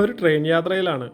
ഒരു ട്രെയിൻ യാത്രയിലാണ്.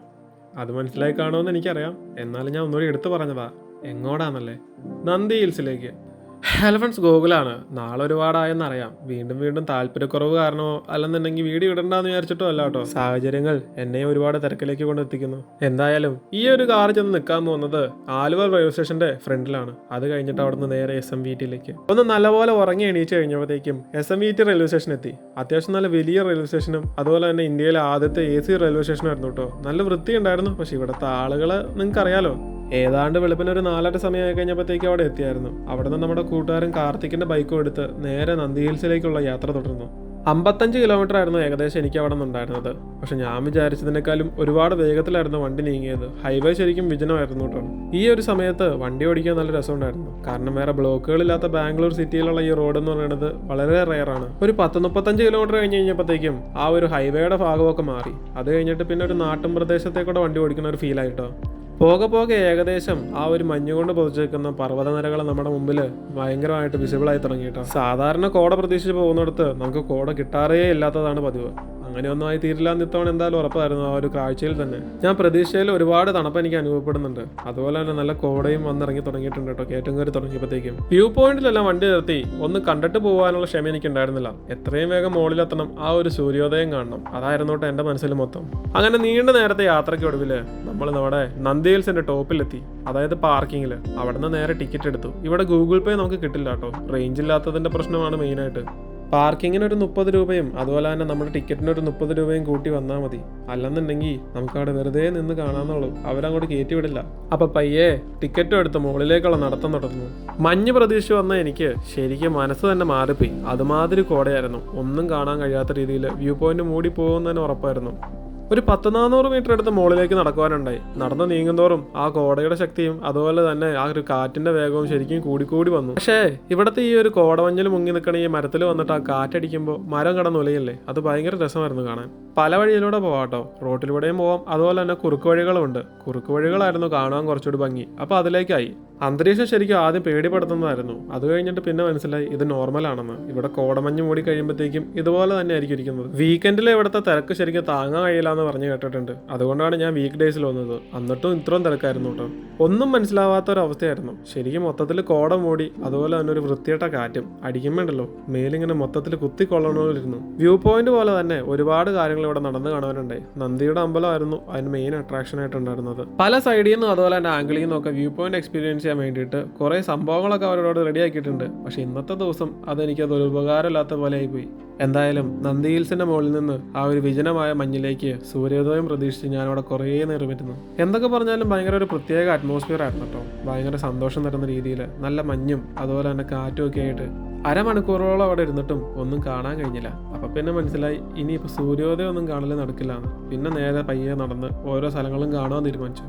അത് മനസ്സിലായി കാണുമെന്ന് എനിക്കറിയാം. എന്നാലും ഞാൻ ഒന്നുകൂടി എടുത്തു പറഞ്ഞതാ. എങ്ങോടാന്നല്ലേ നന്ദി ഹിൽസിലേക്ക്. ഹെലഫൻസ് ഗോകുലാണ്. നാളെ ഒരുപാടായെന്നറിയാം. വീണ്ടും വീണ്ടും താല്പര്യക്കുറവ് കാരണമോ അല്ലെന്നുണ്ടെങ്കിൽ വീഡിയോ ഇടണ്ടെന്ന് വിചാരിച്ചിട്ടോ അല്ല കേട്ടോ. സാഹചര്യങ്ങൾ എന്നെ ഒരുപാട് തിരക്കിലേക്ക് കൊണ്ടെത്തിക്കുന്നു. എന്തായാലും ഈ ഒരു കാർ ചെന്ന് നിൽക്കാൻ പോകുന്നത് ആലുവ റെയിൽവേ സ്റ്റേഷന്റെ ഫ്രണ്ടിലാണ്. അത് കഴിഞ്ഞിട്ട് അവിടുന്ന് നേരെ എസ് എം വി ടിയിലേക്ക് ഒന്ന് നല്ലപോലെ ഉറങ്ങി എണീച്ച് കഴിഞ്ഞപ്പോഴത്തേക്കും S M V T railway station എത്തി. അത്യാവശ്യം നല്ല വലിയ റെയിൽവേ സ്റ്റേഷനും അതുപോലെ തന്നെ ഇന്ത്യയിലെ ആദ്യത്തെ എ സി റെയിൽവേ സ്റ്റേഷനായിരുന്നു കേട്ടോ. നല്ല വൃത്തി ഉണ്ടായിരുന്നു പക്ഷെ ഇവിടുത്തെ ആളുകൾ നിങ്ങൾക്ക് അറിയാലോ ഏതാണ്ട് വെളുപ്പിന് ഒരു നാലര സമയമായി കഴിഞ്ഞപ്പോഴത്തേക്ക് അവിടെ എത്തിയായിരുന്നു. അവിടെ നിന്ന് നമ്മുടെ കൂട്ടുകാരൻ കാർത്തിക്കിന്റെ ബൈക്കും എടുത്ത് നേരെ നന്ദി ഹിൽസിലേക്കുള്ള യാത്ര തുടർന്നു. അമ്പത്തഞ്ച് കിലോമീറ്റർ ആയിരുന്നു ഏകദേശം എനിക്ക് അവിടെ നിന്നുണ്ടായിരുന്നത് പക്ഷെ ഞാൻ വിചാരിച്ചതിനേക്കാളും ഒരുപാട് വേഗത്തിലായിരുന്നു വണ്ടി നീങ്ങിയത്. ഹൈവേ ശരിക്കും വിജനമായിരുന്നു കേട്ടോ. ഈ ഒരു സമയത്ത് വണ്ടി ഓടിക്കാൻ നല്ല രസമുണ്ടായിരുന്നു കാരണം വേറെ ബ്ലോക്കുകളില്ലാത്ത ബാംഗ്ലൂർ സിറ്റിയിലുള്ള ഈ റോഡ് എന്ന് പറയുന്നത് വളരെ റെയറാണ് ഒരു പത്ത് മുപ്പത്തഞ്ച് കിലോമീറ്റർ കഴിഞ്ഞ് കഴിഞ്ഞപ്പോഴത്തേക്കും ആ ഒരു ഹൈവേയുടെ ഭാഗമൊക്കെ മാറി. അത് കഴിഞ്ഞിട്ട് പിന്നെ ഒരു നാട്ടും പ്രദേശത്തേക്കൂടെ വണ്ടി ഓടിക്കുന്ന ഒരു ഫീൽ ആയിട്ടോ പോകെ പോകെ ഏകദേശം ആ ഒരു മഞ്ഞുകൊണ്ട് പൊതിച്ചേക്കുന്ന പർവതനിരകൾ നമ്മുടെ മുമ്പിൽ ഭയങ്കരമായിട്ട് വിസിബിൾ ആയി തുടങ്ങിയിട്ടാണ് സാധാരണ കോട പ്രതീക്ഷിച്ച് പോകുന്നിടത്ത് നമുക്ക് കോട കിട്ടാറേ ഇല്ലാത്തതാണ് പതിവ്. അങ്ങനെയൊന്നും ആയി തീരില്ല എന്ന് ഇത്തവണ എന്തായാലും ഉറപ്പായിരുന്നു ആ ഒരു കാഴ്ചയിൽ തന്നെ. ഞാൻ പ്രതീക്ഷയിൽ ഒരുപാട് തണുപ്പ് എനിക്ക് അനുഭവപ്പെടുന്നുണ്ട്. അതുപോലെ തന്നെ നല്ല കോടയും വന്നിറങ്ങി തുടങ്ങിയിട്ടുണ്ട് കേട്ടോ. ഏറ്റവും കയറി തുടങ്ങിയപ്പോഴത്തേക്കും. വ്യൂ പോയിന്റിലെല്ലാം വണ്ടി നിർത്തി. ഒന്ന് കണ്ടിട്ട് പോകാനുള്ള ക്ഷമ എനിക്ക് ഉണ്ടായിരുന്നില്ല എത്രയും വേഗം മുകളിലെത്തണം ആ ഒരു സൂര്യോദയം കാണണം. അതായിരുന്നു കേട്ടോ എന്റെ മനസ്സിൽ മൊത്തം. അങ്ങനെ നീണ്ട നേരത്തെ യാത്രയ്ക്ക് ഒടുവിൽ നമ്മൾ നമ്മുടെ നന്ദി ഹിൽസിന്റെ ടോപ്പിലെത്തി. അതായത് പാർക്കിങ്ങിൽ. അവിടെ നിന്ന് നേരെ ടിക്കറ്റ് എടുത്തു. ഇവിടെ ഗൂഗിൾ പേ നമുക്ക് കിട്ടില്ല കേട്ടോ. റേഞ്ച് ഇല്ലാത്തതിന്റെ പ്രശ്നമാണ് മെയിനായിട്ട്. പാർക്കിങ്ങിന് ഒരു മുപ്പത് രൂപയും അതുപോലെ തന്നെ നമ്മുടെ ടിക്കറ്റിന് ഒരു മുപ്പത് രൂപയും കൂട്ടി വന്നാൽ മതി. അല്ലെന്നുണ്ടെങ്കിൽ നമുക്ക് അവിടെ വെറുതെ നിന്ന് കാണാന്നുള്ളൂ. അവരങ്ങോട്ട് കയറ്റി വിടില്ല അപ്പൊ പയ്യെ ടിക്കറ്റും എടുത്ത് മുകളിലേക്കുള്ള നടത്തം തുടർന്നു മഞ്ഞ് പ്രതീക്ഷ വന്ന എനിക്ക് ശരിക്കും മനസ്സ് തന്നെ മാറിപ്പോയി. അതുമാതിരി കോടയായിരുന്നു. ഒന്നും കാണാൻ കഴിയാത്ത രീതിയിൽ വ്യൂ പോയിന്റ് മൂടി പോകുന്നതിന് ഉറപ്പായിരുന്നു. ഒരു പത്ത് നാനൂറ് മീറ്റർ അടുത്ത് മുകളിലേക്ക് നടക്കുവാനുണ്ടായി. നടന്ന് നീങ്ങുന്തോറും ആ കോടയുടെ ശക്തിയും അതുപോലെ തന്നെ ആ ഒരു കാറ്റിന്റെ വേഗവും ശരിക്കും കൂടിക്കൂടി വന്നു. പക്ഷേ ഇവിടുത്തെ ഈ ഒരു കോടമഞ്ഞിൽ മുങ്ങി നിൽക്കണ ഈ മരത്തിൽ വന്നിട്ട് ആ കാറ്റടിക്കുമ്പോൾ മരം കടന്നുലയല്ലേ അത് ഭയങ്കര രസമായിരുന്നു കാണാൻ. പല വഴിയിലൂടെ പോവാട്ടോ റോട്ടിലൂടെയും പോവാം. അതുപോലെ തന്നെ കുറുക്ക് വഴികളുമുണ്ട്. കുറുക്ക് വഴികളായിരുന്നു കാണാൻ കുറച്ചുകൂടി ഭംഗി. അപ്പോൾ അതിലേക്കായി. അന്തരീക്ഷം ശരിക്കും ആദ്യം പേടിപ്പെടുത്തുന്നതായിരുന്നു. അത് കഴിഞ്ഞിട്ട് പിന്നെ മനസ്സിലായി ഇത് നോർമൽ ആണെന്ന്. ഇവിടെ കോടമഞ്ഞ് മൂടി കഴിയുമ്പോഴത്തേക്കും ഇതുപോലെ തന്നെ ആയിരിക്കും ഇരിക്കുന്നത്. വീക്കെൻഡിൽ ഇവിടുത്തെ തിരക്ക് ശരിക്കും താങ്ങാൻ കഴിയില്ല എന്ന് പറഞ്ഞ് കേട്ടിട്ടുണ്ട്. അതുകൊണ്ടാണ് ഞാൻ വീക്ക് ഡേയ്സിൽ വന്നത്. എന്നിട്ടും ഇത്രയും തിരക്കായിരുന്നു കേട്ടോ. ഒന്നും മനസ്സിലാവാത്ത ഒരു അവസ്ഥയായിരുന്നു. ശരിക്കും മൊത്തത്തിൽ കോട മൂടി അതുപോലെ തന്നെ ഒരു വൃത്തിയേട്ട കാറ്റും അടിക്കുമ്പോണ്ടല്ലോ. മേലിങ്ങനെ മൊത്തത്തിൽ കുത്തിക്കൊള്ളണമായിരുന്നു വ്യൂ പോയിന്റ് പോലെ തന്നെ ഒരുപാട് കാര്യങ്ങൾ ഇവിടെ നടന്നു കാണാനുണ്ടായി നന്ദിയുടെ അമ്പലമായിരുന്നു അതിന് മെയിൻ അട്രാക്ഷൻ ആയിട്ടുണ്ടായിരുന്നത്. പല സൈഡിൽ നിന്നും അതുപോലെ തന്നെ ആംഗിളിൽ നിന്നൊക്കെ വ്യൂ പോയിന്റ് എക്സ്പീരിയൻസ് ചെയ്യാൻ വേണ്ടിയിട്ട് കുറേ സംഭവങ്ങളൊക്കെ അവരോട് റെഡിയാക്കിയിട്ടുണ്ട് പക്ഷെ ഇന്നത്തെ ദിവസം അതെനിക്കത് ഒരു ഉപകാരമില്ലാത്ത പോലെ ആയിപ്പോയി എന്തായാലും നന്ദി ഹിൽസിന്റെ മുകളിൽ നിന്ന് ആ ഒരു വിജനമായ മഞ്ഞിലേക്ക് സൂര്യോദയം പ്രതീക്ഷിച്ച് ഞാൻ അവിടെ കുറേ നേരം ഇരുന്നു. എന്തൊക്കെ പറഞ്ഞാലും ഭയങ്കര ഒരു പ്രത്യേക അറ്റ്മോസ്ഫിയർ ആയിരുന്നു കേട്ടോ. ഭയങ്കര സന്തോഷം തരുന്ന രീതിയിൽ നല്ല മഞ്ഞും അതുപോലെ തന്നെ കാറ്റും ഒക്കെ ആയിട്ട് അരമണിക്കൂറോളം അവിടെ ഇരുന്നിട്ടും ഒന്നും കാണാൻ കഴിഞ്ഞില്ല. അപ്പം പിന്നെ മനസ്സിലായി ഇനിയിപ്പോൾ സൂര്യോദയം ഒന്നും കാണൽ നടക്കില്ലാന്ന്. പിന്നെ നേരെ പയ്യെ നടന്ന് ഓരോ സ്ഥലങ്ങളും കാണാൻ തീരുമാനിച്ചു.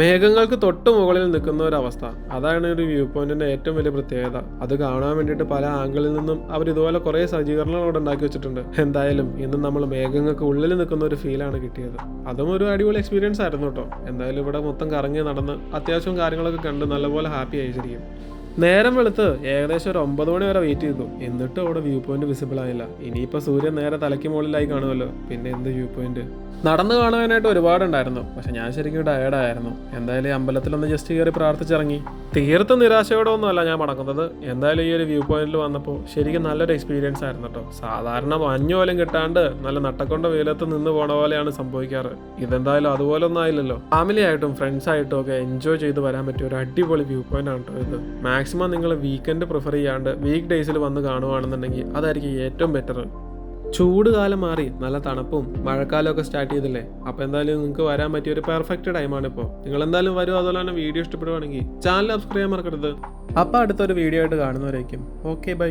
മേഘങ്ങൾക്ക് തൊട്ട് മുകളിൽ നിൽക്കുന്ന ഒരു അവസ്ഥ. അതാണ് ഒരു വ്യൂ പോയിന്റിന്റെ ഏറ്റവും വലിയ പ്രത്യേകത. അത് കാണാൻ വേണ്ടിയിട്ട് പല ആംഗിളിൽ നിന്നും അവർ ഇതുപോലെ കുറേ സജ്ജീകരണങ്ങൾ അവിടെ ഉണ്ടാക്കി വെച്ചിട്ടുണ്ട്. എന്തായാലും ഇന്ന് നമ്മൾ മേഘങ്ങൾക്ക് ഉള്ളിൽ നിൽക്കുന്ന ഒരു ഫീലാണ് കിട്ടിയത്. അതും ഒരു അടിപൊളി എക്സ്പീരിയൻസ് ആയിരുന്നു കേട്ടോ. എന്തായാലും ഇവിടെ മൊത്തം കറങ്ങി നടന്ന് അത്യാവശ്യം കാര്യങ്ങളൊക്കെ കണ്ട് നല്ലപോലെ ഹാപ്പി ആയി ശരിക്കും. നേരം വെളുത്ത് ഏകദേശം ഒരു ഒമ്പത് മണി വരെ വെയിറ്റ് ചെയ്തു. എന്നിട്ടും അവിടെ വ്യൂ പോയിന്റ് വിസിബിൾ ആയില്ല. ഇനിയിപ്പോൾ സൂര്യൻ നേരെ തലയ്ക്ക് മുകളിലായി കാണുമല്ലോ. പിന്നെ എന്ത് വ്യൂ പോയിന്റ് നടന്നു കാണുവാനായിട്ട് ഒരുപാടുണ്ടായിരുന്നു. പക്ഷെ ഞാൻ ശരിക്കും ടയേർഡായിരുന്നു എന്തായാലും ഈ അമ്പലത്തിലൊന്ന് ജസ്റ്റ് കയറി പ്രാർത്ഥിച്ചിറങ്ങി. തീർത്തും നിരാശയോടെ ഒന്നുമല്ല ഞാൻ മടങ്ങുന്നത്. എന്തായാലും ഈ ഒരു വ്യൂ പോയിന്റിൽ വന്നപ്പോൾ ശരിക്കും നല്ലൊരു എക്സ്പീരിയൻസ് ആയിരുന്നു കേട്ടോ സാധാരണ മഞ്ഞ് പോലും കിട്ടാണ്ട് നല്ല നട്ടക്കൊണ്ട വെയിലത്ത് നിന്ന് പോണ പോലെയാണ് സംഭവിക്കാറ്. ഇതെന്തായാലും അതുപോലെ ഒന്നും ആയില്ലല്ലോ. ഫാമിലി ആയിട്ടും ഫ്രണ്ട്സ് ആയിട്ടും ഒക്കെ എൻജോയ് ചെയ്ത് വരാൻ പറ്റിയ ഒരു അടിപൊളി വ്യൂ പോയിന്റ് ആണ് കേട്ടോ ഇത്. മാക്സിമം നിങ്ങൾ വീക്കെൻഡ് പ്രിഫർ ചെയ്യാണ്ട് വീക്ക് ഡേയ്സിൽ വന്ന് കാണുവാണെന്നുണ്ടെങ്കിൽ അതായിരിക്കും ഏറ്റവും ബെറ്റർ ചൂട് കാലം മാറി നല്ല തണുപ്പും മഴക്കാലമൊക്കെ സ്റ്റാർട്ട് ചെയ്തില്ലേ? അപ്പോൾ എന്തായാലും നിങ്ങൾക്ക് വരാൻ പറ്റിയ ഒരു പെർഫെക്റ്റ് ടൈമാണ് ഇപ്പോൾ നിങ്ങൾ എന്തായാലും വരും അതുപോലെ തന്നെ വീഡിയോ ഇഷ്ടപ്പെടുവാണെങ്കിൽ ചാനൽ സബ്സ്ക്രൈബ് ചെയ്യാൻ മറക്കരുത്. അപ്പോൾ അടുത്തൊരു വീഡിയോ ആയിട്ട് കാണുന്നവരായിരിക്കും ഓക്കെ ബൈ